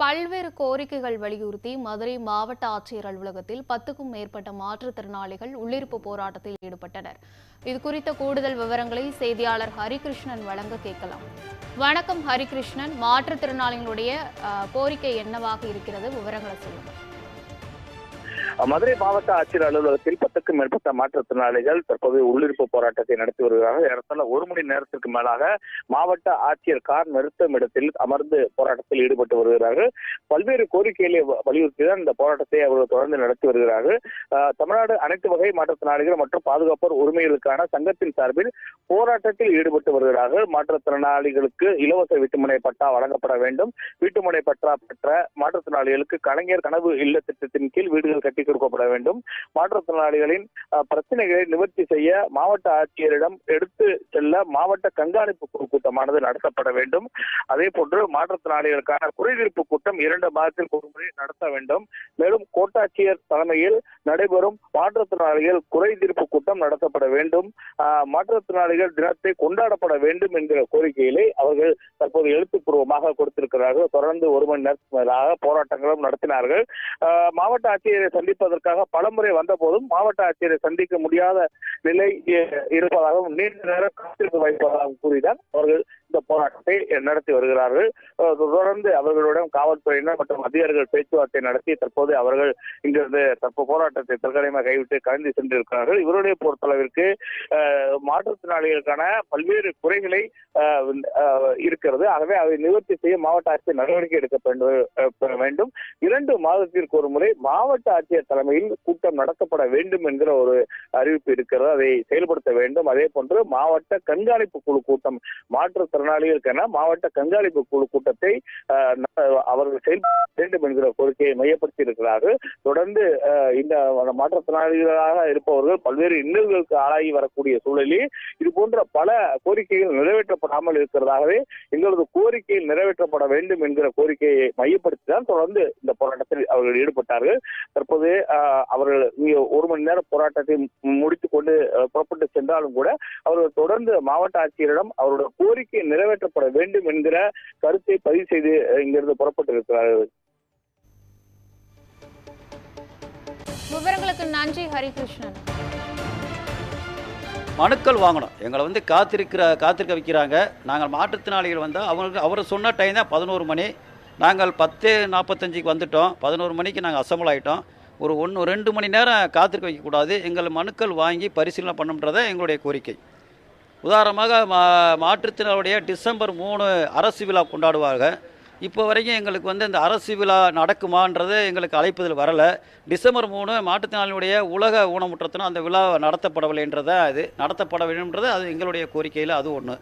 பல்வேறு கோரிக்கைகள் வலியுறுத்தி மதுரை மாவட்ட ஆட்சியர் அலுவலகத்தில் பத்துக்கும் மேற்பட்ட மாற்றுத்திறனாளிகள் உள்ளிருப்பு போராட்டத்தில் ஈடுபட்டனர். இது குறித்த கூடுதல் விவரங்களை செய்தியாளர் ஹரிகிருஷ்ணன் வழங்க கேட்கலாம். வணக்கம் ஹரிகிருஷ்ணன். மாற்றுத்திறனாளிகளுடைய கோரிக்கை என்னவாக இருக்கிறது? விவரங்களை சொல்லுங்கள் மதுரை மாவட்ட ஆட்சியர் அலுவலகத்தில் பத்துக்கும் மேற்பட்ட மாற்றுத்திறனாளிகள் தற்போது உள்ளிருப்பு போராட்டத்தை நடத்தி வருகிறார்கள். ஏறத்தால ஒரு மணி நேரத்திற்கு மேலாக மாவட்ட ஆட்சியர் கார் நிறுத்தும் இடத்தில் அமர்ந்து போராட்டத்தில் ஈடுபட்டு வருகிறார்கள். பல்வேறு கோரிக்கைகளை வ- வலியுறுத்தி தான் இந்த போராட்டத்தை அவர்கள் தொடர்ந்து நடத்தி வருகிறார்கள். தமிழ்நாடு அனைத்து வகை மாற்றுத்திறனாளிகள் மற்றும் பாதுகாப்போர் உரிமைகளுக்கான சங்கத்தின் சார்பில் போராட்டத்தில் ஈடுபட்டு வருகிறார்கள். மாற்றுத்திறனாளிகளுக்கு இலவச வீட்டுமனை பட்டா வழங்கப்பட வேண்டும். வீட்டுமனை பட்டா பெற்ற மாற்றுத்திறனாளிகளுக்கு கலைஞர் கனவு இல்ல திட்டத்தின் கீழ் வீடுகள் கட்டி கொடுக்கப்பட வேண்டும். மாற்றுத்திறனாளிகளின் பிரச்சனைகளை நிவர்த்தி செய்ய மாவட்ட ஆட்சியரிடம் எடுத்து செல்ல மாவட்ட கண்காணிப்பு கூட்டமானது நடத்தப்பட வேண்டும். அதே போன்று மாற்றுத்திறனாளிகளுக்கான குறைதீர்ப்பு கூட்டம் இரண்டு மாதத்தில் ஒரு முறை நடத்த வேண்டும். மேலும் கோட்டாட்சியர் தலைமையில் நடைபெறும் மாற்றுத்திறனாளிகள் குறைதீர்ப்பு கூட்டம் நடத்தப்பட வேண்டும். மாற்றுத்திறனாளிகள் தினத்தை கொண்டாடப்பட வேண்டும் என்கிற கோரிக்கைகளை அவர்கள் தற்போது எழுத்துப்பூர்வமாக கொடுத்திருக்கிறார்கள். தொடர்ந்து ஒரு மணி நேரத்துக்கு மேலாக போராட்டங்களும் நடத்தினார்கள். மாவட்ட ஆட்சியரை சந்தித்து சந்திப்பதற்காக பலமுறை வந்த போதும் மாவட்ட ஆட்சியரை சந்திக்க முடியாத நிலை இருப்பதாகவும் நீண்ட நேரம் காத்திருக்க வைப்பதாகவும் கூறினார். அவர்கள் இந்த போராட்டத்தை நடத்தி வருகிறார்கள். தொடர்ந்து அவர்களுடன் காவல்துறையினர் மற்றும் அதிகாரிகள் பேச்சுவார்த்தை நடத்தி தற்போது அவர்கள் இங்கிருந்து தற்போது போராட்டத்தை தற்காலிகமாக கைவிட்டு கலந்து சென்றிருக்கிறார்கள். இவருடைய பொறுத்தளவிற்கு மாற்றுத்திறனாளிகளுக்கான பல்வேறு குறைகளை இருக்கிறது. ஆகவே அதை நிவர்த்தி செய்ய மாவட்ட ஆட்சியர் நடவடிக்கை எடுக்க வேண்டும், வேண்டும். இரண்டு மாதத்திற்கு ஒரு முறை மாவட்ட ஆட்சியர் தலைமையில் கூட்டம் நடத்தப்பட வேண்டும் என்கிற ஒரு அறிவிப்பு இருக்கிறது. அதை செயல்படுத்த வேண்டும். அதே போன்று மாவட்ட கண்காணிப்பு குழு கூட்டம் மாற்றுத்திறனாளிகளுக்கென மாவட்ட கண்காணிப்பு குழு கூட்டத்தை அவர்கள் செயல்பட வேண்டும் என்கிற கோரிக்கையை மையப்படுத்தி இருக்கிறார்கள். தொடர்ந்து இந்த மாற்றுத்திறனாளிகளாக இருப்பவர்கள் பல்வேறு இன்னல்களுக்கு ஆளாகி வரக்கூடிய சூழலில் இது போன்ற பல கோரிக்கைகள் நிறைவேற்றப்படாமல் இருக்கிறதாகவே எங்களது கோரிக்கையில் நிறைவேற்றப்பட வேண்டும் என்கிற கோரிக்கையை மையப்படுத்தி தான் தொடர்ந்து இந்த போராட்டத்தில் அவர்கள் ஈடுபட்டார்கள். தற்போது அவர்கள் ஒரு மணி நேர போராட்டத்தை முடித்துக் கொண்டு புறப்பட்டு சென்றாலும் கூட அவர்கள் தொடர்ந்து மாவட்ட ஆட்சியரிடம் அவருடைய கோரிக்கை நிறைவேற்றப்பட வேண்டும் என்கிற கருத்தை பதிவு செய்து இங்கிருந்து புறப்பட்டு இருக்கிறார்கள் விவரங்களுக்கு நன்றி ஹரிகிருஷ்ணன். மனுக்கள் வாங்கணும். எங்களை வந்து காத்திருக்கிற காத்திருக்க வைக்கிறாங்க. நாங்கள் மாற்றுத்திறனாளிகள் வந்தால் அவங்களுக்கு அவர் சொன்ன டைம் தான் பதினோரு மணி. நாங்கள் பத்து நாற்பத்தஞ்சுக்கு வந்துட்டோம். பதினோரு மணிக்கு நாங்கள் அசம்பிள் ஆகிட்டோம் ஒரு ஒன்று ரெண்டு மணி நேரம் காத்திருக்க வைக்கக்கூடாது. எங்கள் மனுக்கள் வாங்கி பரிசீலனை பண்ணுன்றதை எங்களுடைய கோரிக்கை. உதாரணமாக மா மாற்றுத்திறனுடைய டிசம்பர் மூணு அரசு விழா கொண்டாடுவாங்க. இப்போ வரைக்கும் எங்களுக்கு வந்து இந்த அரசு விழா நடக்குமான்றது எங்களுக்கு அழைப்பதில் வரலை. டிசம்பர் மூணு மாற்றுத்திறனாளியுடைய உலக ஊனமுற்றத்தினம் அந்த விழா நடத்தப்படவில்லைன்றதை அது நடத்தப்பட வேண்டும்ன்றது அது எங்களுடைய கோரிக்கையில் அது ஒன்று